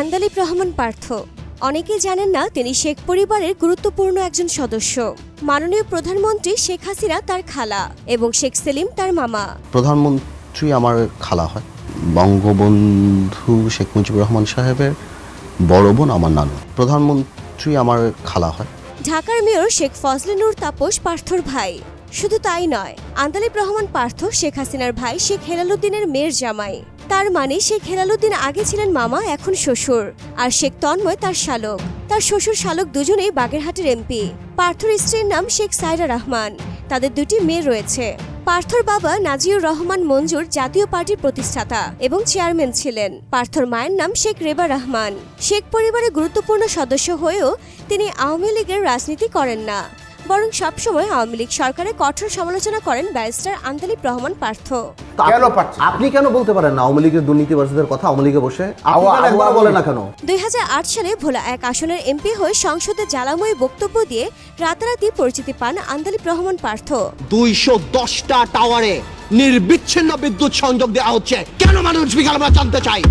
আন্দালিব রহমান পার্থ। অনেকেই জানেন না তিনি শেখ পরিবারের গুরুত্বপূর্ণ একজন সদস্য। মাননীয় প্রধানমন্ত্রী শেখ হাসিনা তার খালা এবং শেখ সেলিম তার মামা। প্রধানমন্ত্রী আমার খালা হয়। বঙ্গবন্ধু শেখ মুজিবুর রহমান সাহেবের বড় বোন আমার নানু। প্রধানমন্ত্রী আমার খালা হয়। ঢাকার মেয়র শেখ ফজলে নূর তাপস পার্থর ভাই। শুধু তাই নয় আন্দালিব রহমান পার্থ, শেখ হাসিনার ভাই শেখ হেলালুদ্দিনের মেয়ের জামাই। তার মানে শেখ হেলালুদ্দিন আগে ছিলেন মামা, এখন শ্বশুর। আর শেখ তন্ময় তার শালক। তার শ্বশুর শালক দুজনেই বাগেরহাটের এমপি। পার্থর স্ত্রীর নাম শেখ সাইরা রহমান। তাদের দুটি মেয়ে রয়েছে। পার্থর বাবা নাজিউর রহমান মঞ্জুর জাতীয় পার্টির প্রতিষ্ঠাতা এবং চেয়ারম্যান ছিলেন। পার্থর মায়ের নাম শেখ রেবা রহমান। শেখ পরিবারের গুরুত্বপূর্ণ সদস্য হয়েও তিনি আওয়ামী লীগের রাজনীতি করেন না। বরং সবসময় আওয়ামী লীগ সরকারের কঠোর সমালোচনা করেন ব্যারিস্টার আন্দালিব রহমান পার্থ। কেন আপনি- আপনি কেন বলতে পারেন না আওয়ামী লীগের দুর্নীতিবাজদের কথা আওয়ামী লীগে বসে? আপনি আওয়া- কেন একবার বলে না কেন? দুই হাজার আট সালে ভোলা এক আসনের এমপি হয়ে সংসদে জ্বালাময়ী বক্তব্য দিয়ে রাতারাতি পরিচিতি পান আন্দালিব রহমান পার্থ। দুইশো দশটা টাওয়ারে নির্বিচ্ছিন্ন বিদ্যুৎ সংযোগ দেওয়া হচ্ছে। কেন মানুষ বিকাল আমরা জানতে চাই।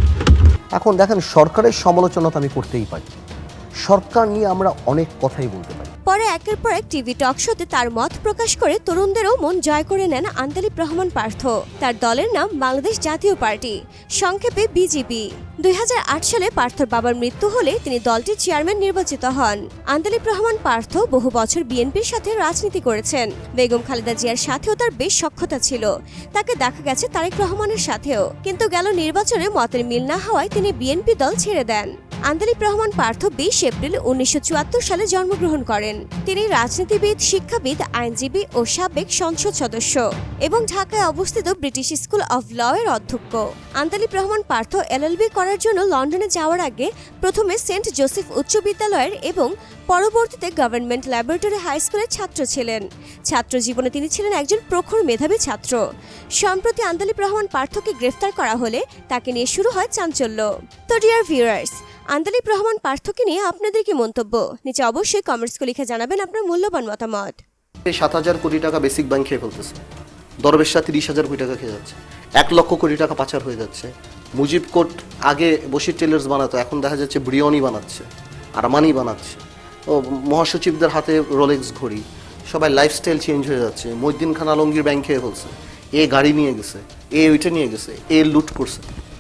এখন দেখেন সরকারের সমালোচনা তো আমি করতেই পারি। সরকার নিয়ে আমরা অনেক কথাই বলতে পারি। পরে একের পর এক টিভি টক শোতে তার মত প্রকাশ করে তরুণদেরও মন জয় করে নেন আন্দালিব রহমান পার্থ। তার দলের নাম বাংলাদেশ জাতীয় পার্টি। সংক্ষেপে বিজেপি। দুই সালে পার্থর বাবার মৃত্যু হলে তিনি দলটির চেয়ারম্যান নির্বাচিত হন। আন্দালিব রহমান পার্থ বহু বছর বিএনপির সাথে রাজনীতি করেছেন। বেগম খালেদা জিয়ার সাথেও তার বেশ সক্ষতা ছিল। তাকে দেখা গেছে তারেক রহমানের সাথেও। কিন্তু গেল নির্বাচনে মতের মিল না হওয়ায় তিনি বিএনপি দল ছেড়ে দেন। আন্দালিব রহমান পার্থ বিশ এপ্রিল উনিশশো চুয়াত্তর সালে জন্মগ্রহণ করেন। তিনি রাজনীতিবিদ, শিক্ষাবিদ, আইনজীবী ও সাবেক সংসদ সদস্য এবং ঢাকায় অবস্থিত ব্রিটিশ স্কুল অব ল এর অধ্যক্ষ। আন্দালিব রহমান পার্থ এলএলবি করার জন্য লন্ডনে যাওয়ার আগে প্রথমে সেন্ট জোসেফ উচ্চ বিদ্যালয়ের এবং পরবর্তীতে গভর্নমেন্ট ল্যাবরেটরি হাই স্কুলের ছাত্র ছিলেন। ছাত্র জীবনে তিনি ছিলেন একজন প্রখর মেধাবী ছাত্র। সম্প্রতি আন্দালিব রহমান পার্থকে গ্রেফতার করা হলে তাকে নিয়ে শুরু হয় চাঞ্চল্য। তো ডিয়ার ভিউয়ার্স আন্দালিব রহমান পার্থকে নিয়ে আপনাদের কি মন্তব্য? নিচে অবশ্যই কমেন্টস লিখে জানাবেন আপনার মূল্যবান মতামত। সাত হাজার কোটি টাকা বেসিক ব্যাংক খেয়ে ফেলতেছে। দরবেশা তিরিশ হাজার কোটি টাকা খেয়ে যাচ্ছে। এক লক্ষ কোটি টাকা পাচার হয়ে যাচ্ছে। মুজিব কোট আগে বসির টেলার্স বানাতো, এখন দেখা যাচ্ছে ব্রিয়নি বানাচ্ছে আরমানি বানাচ্ছে। ও মহাসচিবদের হাতে রোলেক্স ঘড়ি। সবাই লাইফস্টাইল চেঞ্জ হয়ে যাচ্ছে। মহিদ্দিন খান আলমগীর ব্যাংক খেয়ে ফেলছে। এ গাড়ি নিয়ে গেছে, এ ওইটা নিয়ে গেছে, এ লুট করছে।